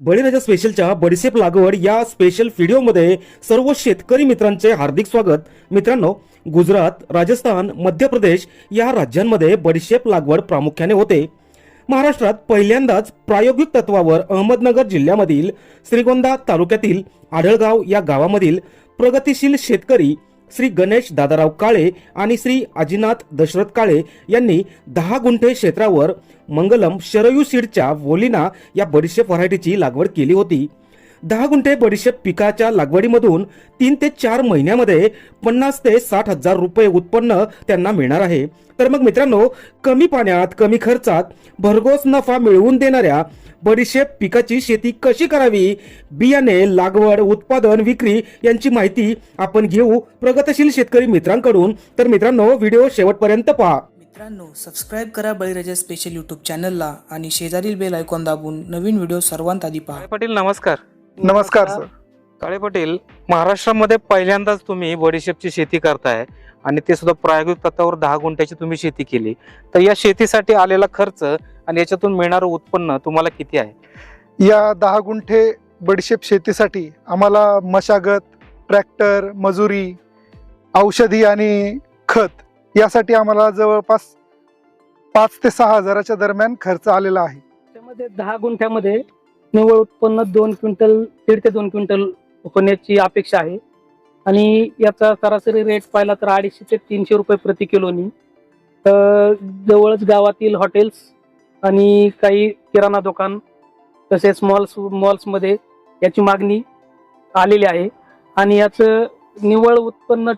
बळीराजा स्पेशलच्या बडीशेप लागवड या स्पेशल व्हिडिओमध्ये सर्व शेतकरी मित्रांचे हार्दिक स्वागत. मित्रांनो गुजरात राजस्थान मध्य प्रदेश या राज्यांमध्ये बडीशेप लागवड प्रामुख्याने होते. महाराष्ट्रात पहिल्यांदाच प्रायोगिक तत्वावर अहमदनगर जिल्ह्यामधील श्रीगोंदा तालुक्यातील आढळगाव या गावामधील प्रगतिशील शेतकरी श्री गणेश दादाराव काळे आणि श्री अजिनाथ दशरथ काळे यांनी दहा गुंठे क्षेत्रावर मंगलम शरयू सीडच्या वोलिना या बडीशेप व्हरायटीची लागवड केली होती. दहा गुंठे बडीशेप पिकाच्या लागवडीमधून तीन ते चार महिन्यामध्ये पन्नास ते साठ हजार रुपये उत्पन्न त्यांना मिळणार आहे. तर मग मित्रांनो कमी पाण्यात कमी खर्चात भरघोस नफा मिळवून देणाऱ्या बडीशेप पिकाची शेती कशी करावी? बियाणे लागवड उत्पादन विक्री यांची माहिती आपण घेऊ प्रगतशील शेतकरी मित्रांकडून. तर मित्रांनो व्हिडिओ शेवटपर्यंत पहा. मित्रांनो सबस्क्राईब करा बळीराजा स्पेशल यूट्यूब चॅनलला आणि शेजारील बेल आयकॉन दाबून नवीन व्हिडिओ सर्वांत आधी पहा. पाटील नमस्कार. नमस्कार सर काळे पाटील महाराष्ट्रामध्ये पहिल्यांदाच तुम्ही बडीशेपची शेती करताय आणि ते सुद्धा प्रायोगिक तत्वावर दहा गुंठ्याची तुम्ही शेती केली. तर या शेतीसाठी आलेला खर्च आणि याच्यातून मिळणारं उत्पन्न तुम्हाला किती आहे? या दहा गुंठे बडीशेप शेतीसाठी आम्हाला मशागत ट्रॅक्टर मजुरी औषधी आणि खत यासाठी आम्हाला जवळपास पाच ते सहा हजाराच्या दरम्यान खर्च आलेला आहे. त्यामध्ये दहा गुंठ्यामध्ये निव्वळ उत्पन्न दोन क्विंटल दीड ते दोन क्विंटल होण्याची अपेक्षा आहे. आणि याचा सरासरी रेट पाहिला तर अडीचशे ते तीनशे रुपये प्रति किलोनी. तर जवळच गावातील हॉटेल्स आणि काही किराणा दुकान तसेच मॉल्स मॉल्समध्ये याची मागणी आलेली आहे. आणि याचं निव्वळ उत्पन्न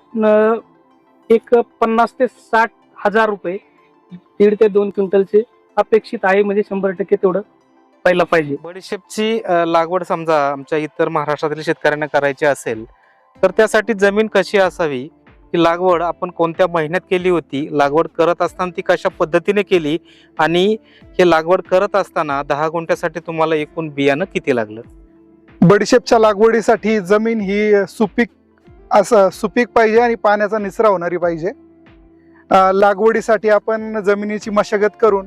एक पन्नास ते साठ हजार रुपये दीड ते दोन क्विंटलचे अपेक्षित आहे. म्हणजे शंभर टक्के तेवढं पाहिलं पाहिजे. बडीशेपची लागवड समजा आमच्या इतर महाराष्ट्रातील शेतकऱ्यांना करायची असेल तर त्यासाठी जमीन कशी असावी? ही लागवड आपण कोणत्या महिन्यात केली होती लागवड करत असताना ती कशा पद्धतीने केली आणि हे लागवड करत असताना दहा गुंठ्यासाठी तुम्हाला एकूण बियाणं किती लागलं? बडीशेपच्या लागवडीसाठी जमीन ही सुपीक असं सुपीक पाहिजे आणि पाण्याचा निचरा होणारी पाहिजे. लागवडीसाठी आपण जमिनीची मशागत करून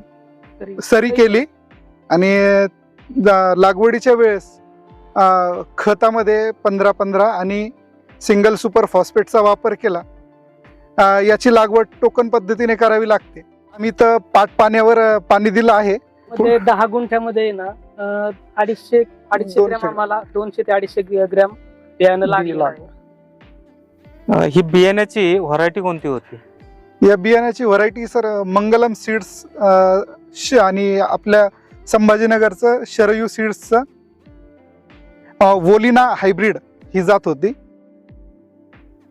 सरी केली आणि लागवडीच्या वेळेस खतामध्ये पंधरा पंधरा आणि सिंगल सुपर फॉस्फेटचा वापर केला. याची लागवड टोकन पद्धतीने करावी लागते. आम्ही तर पाट पाण्यावर पाणी दिलं आहे. मध्ये दहा गुंठ्यामध्ये ना अडीचशे अडीचशे ग्रॅम आम्हाला दोनशे ते अडीचशे ग्रॅ- ग्रॅम बियाणं लागलेलं आहे. ही बियाण्याची व्हरायटी कोणती होती? या बियाण्याची व्हरायटी सर मंगलम सीड्स आणि आपल्या संभाजीनगरचं शरयू सीड्सचं वोलिना हायब्रिड ही जात होती.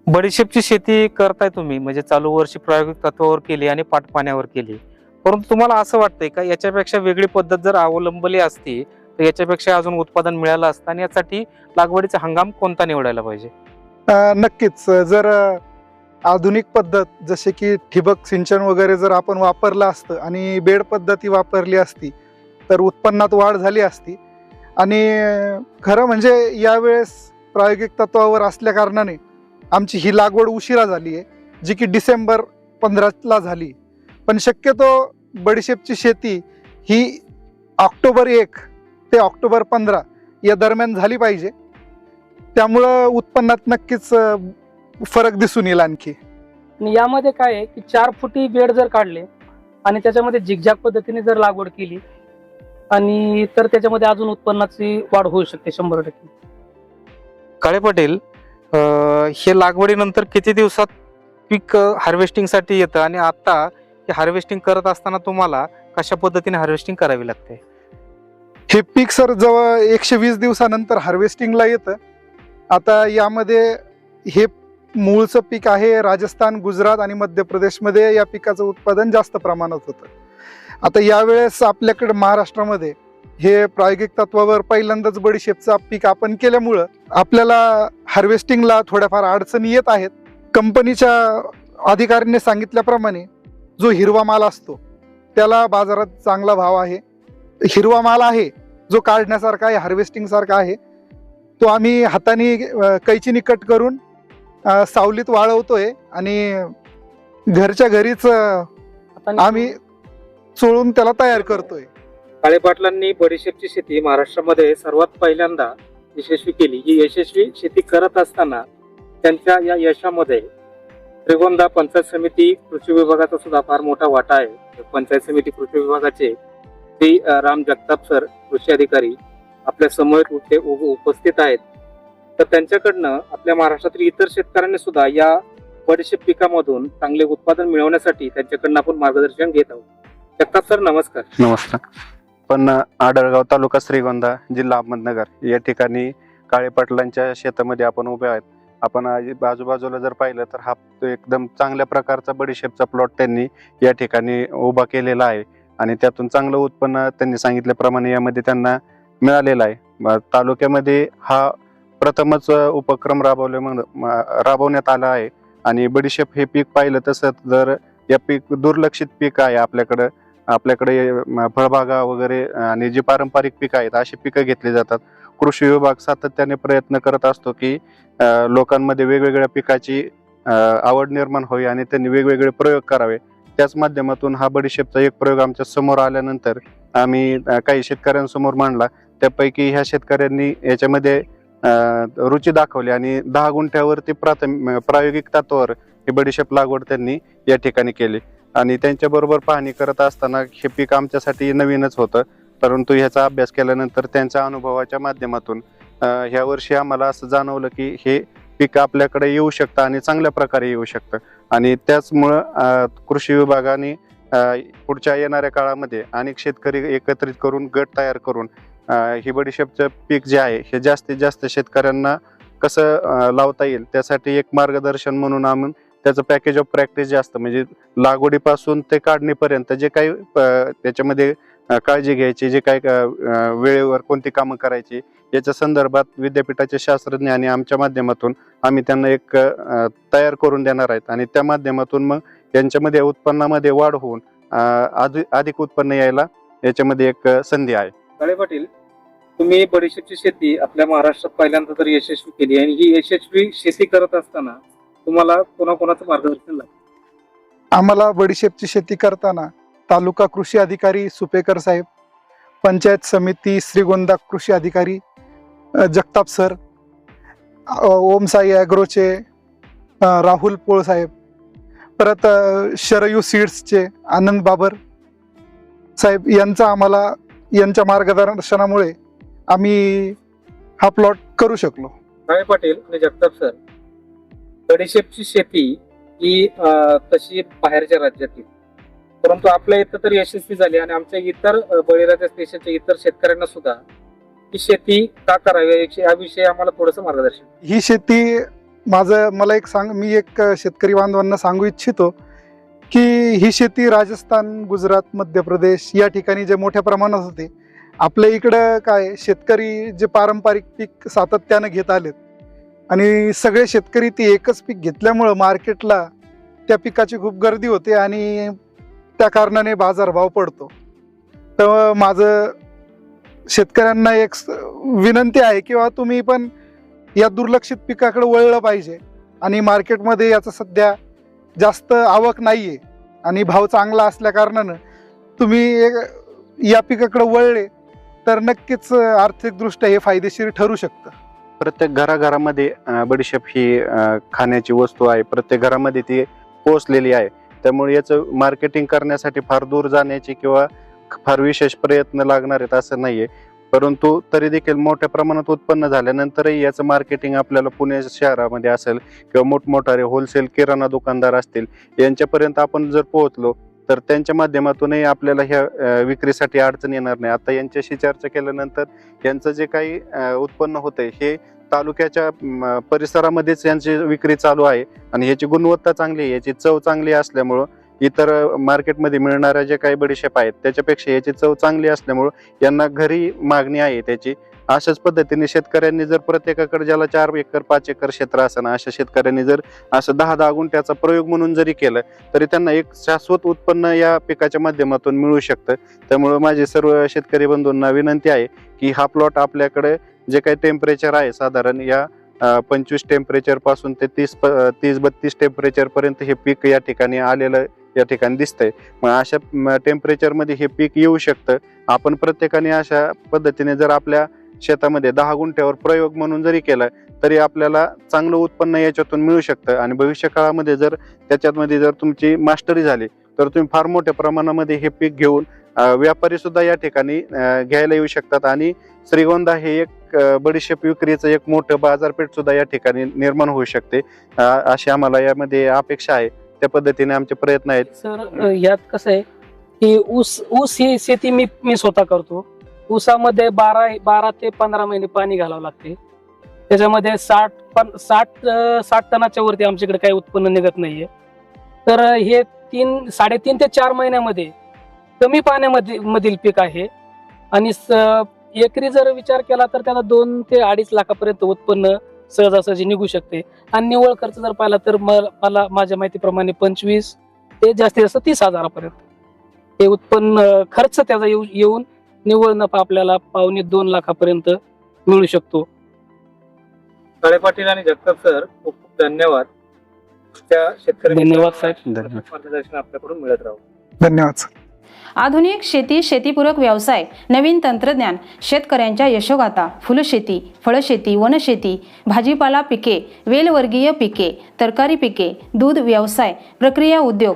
बडीशेपची शेती करताय तुम्ही म्हणजे चालू वर्षी प्रायोगिक तत्वावर केली आणि पाटपाण्यावर केली. परंतु तुम्हाला असं वाटतंय का याच्यापेक्षा वेगळी पद्धत जर अवलंबली असती तर याच्यापेक्षा अजून उत्पादन मिळालं असतं आणि यासाठी लागवडीचा हंगाम कोणता निवडायला पाहिजे? नक्कीच. जर आधुनिक पद्धत जसे की ठिबक सिंचन वगैरे जर आपण वापरलं असतं आणि बेड पद्धती वापरली असती तर उत्पन्नात वाढ झाली असती. आणि खरं म्हणजे यावेळेस प्रायोगिक तत्वावर असल्या कारणाने आमची ही लागवड उशिरा झाली आहे जी की डिसेंबर पंधराला झाली. पण शक्यतो बडीशेपची शेती ही ऑक्टोबर एक ते ऑक्टोबर पंधरा या दरम्यान झाली पाहिजे. त्यामुळं उत्पन्नात नक्कीच फरक दिसून येईल आणखी. आणि यामध्ये काय आहे की चार फुटी बेड जर काढले आणि त्याच्यामध्ये झिगझॅग पद्धतीने जर लागवड केली आणि तर त्याच्यामध्ये अजून उत्पन्नाची वाढ होऊ शकते शंभर टक्के. काळे पाटील हे लागवडीनंतर किती दिवसात पीक हार्वेस्टिंगसाठी येतं? आणि आता हे हार्वेस्टिंग करत असताना तुम्हाला कशा पद्धतीने हार्वेस्टिंग करावी लागते? हे पीक सर जवळ एकशे वीस दिवसानंतर हार्वेस्टिंगला येतं. आता यामध्ये हे मूळचं पीक आहे राजस्थान गुजरात आणि मध्य प्रदेशमध्ये या पिकाचं उत्पादन जास्त प्रमाणात होतं. आता यावेळेस आपल्याकडे महाराष्ट्रामध्ये हे प्रायोगिक तत्वावर पहिल्यांदाच बडीशेपचा पीक आपण केल्यामुळं आपल्याला हार्वेस्टिंगला थोड्याफार अडचणी येत आहेत. कंपनीच्या अधिकाऱ्यांनी सांगितल्याप्रमाणे जो हिरवा माल असतो त्याला बाजारात चांगला भाव आहे. हिरवा माल आहे जो काढण्यासारखा आहे हार्वेस्टिंग सारखा आहे तो आम्ही हाताने कैचीनी कट करून सावलीत वाळवतोय आणि घरच्या घरीच आम्ही चोळून त्याला तयार करतोय. काळे पाटलांनी बडीशेपची शेती महाराष्ट्रामध्ये सर्वात पहिल्यांदा यशस्वी केली. ही यशस्वी शेती करत असताना त्यांच्या या यशामध्ये त्रिगोंदा पंचायत समिती कृषी विभागाचा सुद्धा फार मोठा वाटा आहे. पंचायत समिती कृषी विभागाचे श्री राम जगताप सर कृषी अधिकारी आपल्यासमोर उठे उपस्थित आहेत. तर त्यांच्याकडनं आपल्या महाराष्ट्रातील इतर शेतकऱ्यांनी सुद्धा या बडीशेप पिकामधून चांगले उत्पादन मिळवण्यासाठी त्यांच्याकडनं आपण मार्गदर्शन घेत आहोत. जगताप सर नमस्कार. नमस्कार. पण आडळगाव तालुका श्रीगोंदा जिल्हा अहमदनगर या ठिकाणी काळे पाटलांच्या शेतामध्ये आपण उभे आहेत. आपण आजूबाजूला जर पाहिलं तर हा एकदम चांगल्या प्रकारचा बडीशेपचा प्लॉट त्यांनी या ठिकाणी उभा केलेला आहे. आणि त्यातून चांगलं उत्पन्न त्यांनी सांगितल्याप्रमाणे यामध्ये त्यांना मिळालेलं आहे. तालुक्यामध्ये हा प्रथमच उपक्रम राबवले म- राबवण्यात आला आहे. आणि बडीशेप हे पीक पाहिलं तसं जर या पीक दुर्लक्षित पीक आहे आपल्याकडं आपल्याकडे फळबागा वगैरे आणि जी पारंपरिक पिकं आहेत अशी पिकं घेतली जातात. कृषी विभाग सातत्याने प्रयत्न करत असतो की लोकांमध्ये वेगवेगळ्या पिकाची आवड निर्माण होई आणि त्यांनी वेगवेगळे प्रयोग करावे. त्याच माध्यमातून हा बडीशेपचा एक प्रयोग आमच्यासमोर आल्यानंतर आम्ही काही शेतकऱ्यांसमोर मांडला. त्यापैकी ह्या शेतकऱ्यांनी याच्यामध्ये रुची दाखवली आणि दहा गुंठ्यावरती प्राथमिक प्रायोगिक तत्वावर ही बडीशेप लागवड त्यांनी या ठिकाणी केली. आणि त्यांच्याबरोबर पाहणी करत असताना हे पीक आमच्यासाठी नवीनच होतं. परंतु ह्याचा अभ्यास केल्यानंतर त्यांच्या अनुभवाच्या माध्यमातून ह्या वर्षी आम्हाला असं जाणवलं की हे पीक आपल्याकडे येऊ शकतं आणि चांगल्या प्रकारे येऊ शकतं. आणि त्याचमुळं कृषी विभागाने पुढच्या येणाऱ्या काळामध्ये अनेक शेतकरी एकत्रित करून गट तयार करून ही बडीशेपचं पीक जे आहे हे जास्तीत जास्त शेतकऱ्यांना कसं लावता येईल त्यासाठी एक मार्गदर्शन म्हणून आम्ही त्याचं पॅकेज ऑफ प्रॅक्टिस जास्त. म्हणजे लागवडीपासून ते काढणीपर्यंत जे काही त्याच्यामध्ये काळजी घ्यायची जे काही वेळेवर कोणती कामं करायची याच्या संदर्भात विद्यापीठाचे शास्त्रज्ञ आणि आमच्या माध्यमातून आम्ही त्यांना एक तयार करून देणार आहेत. आणि त्या माध्यमातून मग यांच्यामध्ये उत्पन्नामध्ये वाढ होऊन अधिक उत्पन्न यायला याच्यामध्ये एक संधी आहे. काळे पाटील तुम्ही बडीशेपची शेती आपल्या महाराष्ट्रात पहिल्यांदा तर यशस्वी केली आणि ही यशस्वी शेती करत असताना तुम्हाला कोणाकोणाचं मार्गदर्शन लागतं? आम्हाला बडीशेपची शेती करताना तालुका कृषी अधिकारी सुपेकर साहेब पंचायत समिती श्रीगोंदा कृषी अधिकारी अ, जगताप सर अ, ओमसाई ॲग्रोचे अ, राहुल पोळ साहेब परत अ, शरयू सीड्सचे आनंद बाबर साहेब यांचा आम्हाला यांच्या मार्गदर्शनामुळे आम्ही हा प्लॉट करू शकलो. काळे पाटील आणि जगताप सर. बडीशेपची शेती ही तशी बाहेरच्या राज्यातील. परंतु आपल्या इथं तर यशस्वी झाली आणि आमच्या इतर बळीराजा देशाच्या इतर शेतकऱ्यांना सुद्धा ही शेती का करावी याविषयी आम्हाला थोडस मार्गदर्शन ही शेती माझं मला एक सांग मी एक शेतकरी बांधवांना सांगू इच्छितो की ही शेती राजस्थान गुजरात मध्य प्रदेश या ठिकाणी जे मोठ्या प्रमाणात होते आपल्या इकडं काय शेतकरी जे पारंपरिक पीक सातत्यानं घेत आलेत आणि सगळे शेतकरी ते एकच पीक घेतल्यामुळं मार्केटला त्या पिकाची खूप गर्दी होते आणि त्या कारणाने बाजारभाव पडतो. तर माझं शेतकऱ्यांना एक स- विनंती आहे किंवा तुम्ही पण या दुर्लक्षित पिकाकडे वळलं पाहिजे आणि मार्केटमध्ये याचा सध्या जास्त आवक नाही आहे आणि भाव चांगला असल्या कारणानं तुम्ही एक- या पिकाकडे वळले तर नक्कीच आर्थिकदृष्ट्या हे फायदेशीर ठरू शकतं. प्रत्येक घराघरामध्ये बडीशेप ही खाण्याची वस्तू आहे. प्रत्येक घरामध्ये ती पोचलेली आहे. त्यामुळे याचं मार्केटिंग करण्यासाठी फार दूर जाण्याची किंवा फार विशेष प्रयत्न लागणार आहेत असं नाही आहे परंतु तरी देखील मोठ्या प्रमाणात उत्पन्न झाल्यानंतरही याचं मार्केटिंग आपल्याला पुणे शहरामध्ये असेल किंवा मोठमोठारे होलसेल किराणा दुकानदार असतील यांच्यापर्यंत आपण जर पोहोचलो तर त्यांच्या माध्यमातूनही आपल्याला ह्या विक्रीसाठी अडचण येणार नाही. आता यांच्याशी चर्चा केल्यानंतर यांचं जे काही उत्पन्न होतंय हे तालुक्याच्या परिसरामध्येच यांची विक्री चालू आहे आणि याची गुणवत्ता चांगली आहे. याची चव चांगली असल्यामुळं इतर मार्केटमध्ये मिळणाऱ्या जे काही बडीशेप आहेत त्याच्यापेक्षा याची चव चांगली असल्यामुळं यांना घरी मागणी आहे त्याची. अशाच पद्धतीने शेतकऱ्यांनी जर प्रत्येकाकडे ज्याला चार एकर पाच एकर क्षेत्र असं अशा शेतकऱ्यांनी जर असं दहा दहा गुंठ्याचा प्रयोग म्हणून जरी केलं तरी त्यांना एक शाश्वत उत्पन्न या पिकाच्या माध्यमातून मिळू शकतं. त्यामुळं माझी सर्व शेतकरी बंधूंना विनंती आहे की हा प्लॉट आपल्याकडे जे काही टेम्परेचर आहे साधारण या पंचवीस टेम्परेचरपासून ते तीस प- तीस बत्तीस टेम्परेचर पर्यंत हे पीक या ठिकाणी आलेलं या ठिकाणी दिसतंय. मग अशा टेम्परेचरमध्ये हे पीक येऊ शकतं. आपण प्रत्येकाने अशा पद्धतीने जर आपल्या शेतामध्ये दहा गुंठ्यावर प्रयोग म्हणून जरी केला तरी आपल्याला चांगलं उत्पन्न याच्यातून मिळू शकतं. आणि भविष्य काळामध्ये जर त्याच्यामध्ये जर तुमची मास्टरी झाली तर तुम्ही फार मोठ्या प्रमाणामध्ये हे पीक घेऊन व्यापारी सुद्धा या ठिकाणी घ्यायला येऊ शकतात. आणि श्रीगोंदा हे एक बडीशेप विक्रीचं एक मोठं बाजारपेठ सुद्धा या ठिकाणी निर्माण होऊ शकते. अशी आम्हाला यामध्ये अपेक्षा आहे. त्या पद्धतीने आमचे प्रयत्न आहेत. सर यात कसं आहे की ऊस ऊस ही शेती मी मी स्वतः करतो. ऊसामध्ये बारा बारा ते पंधरा महिने पाणी घालावं लागते. त्याच्यामध्ये साठ पण साठ साठ टनाच्या वरती आमच्याकडे काही उत्पन्न निघत नाहीये. तर हे तीन साडेतीन ते चार महिन्यामध्ये कमी पाण्यामध्ये मधील पीक आहे. आणि एकरी जर विचार केला तर त्याला दोन ते अडीच लाखापर्यंत उत्पन्न सहजासहजी निघू शकते. आणि निव्वळ खर्च जर पाहिला तर मला माझ्या माहितीप्रमाणे पंचवीस ते जास्तीत जास्त तीस हजारापर्यंत. हे उत्पन्न खर्च त्याचा येऊ येऊन निव्वळ नफा आपल्याला पावणे दोन लाखापर्यंत मिळू शकतो. काळे पाटील आणि जगताप सर खूप खूप धन्यवाद. त्या शेतकरी धन्यवाद साहेब. धन्यवाद. मार्गदर्शन आपल्याकडून मिळत राहू. धन्यवाद सर. आधुनिक शेती शेतीपूरक व्यवसाय नवीन तंत्रज्ञान शेतकऱ्यांच्या यशोगाथा फुलशेती फळशेती वनशेती भाजीपाला पिके वेलवर्गीय पिके तरकारी पिके दूध व्यवसाय प्रक्रिया उद्योग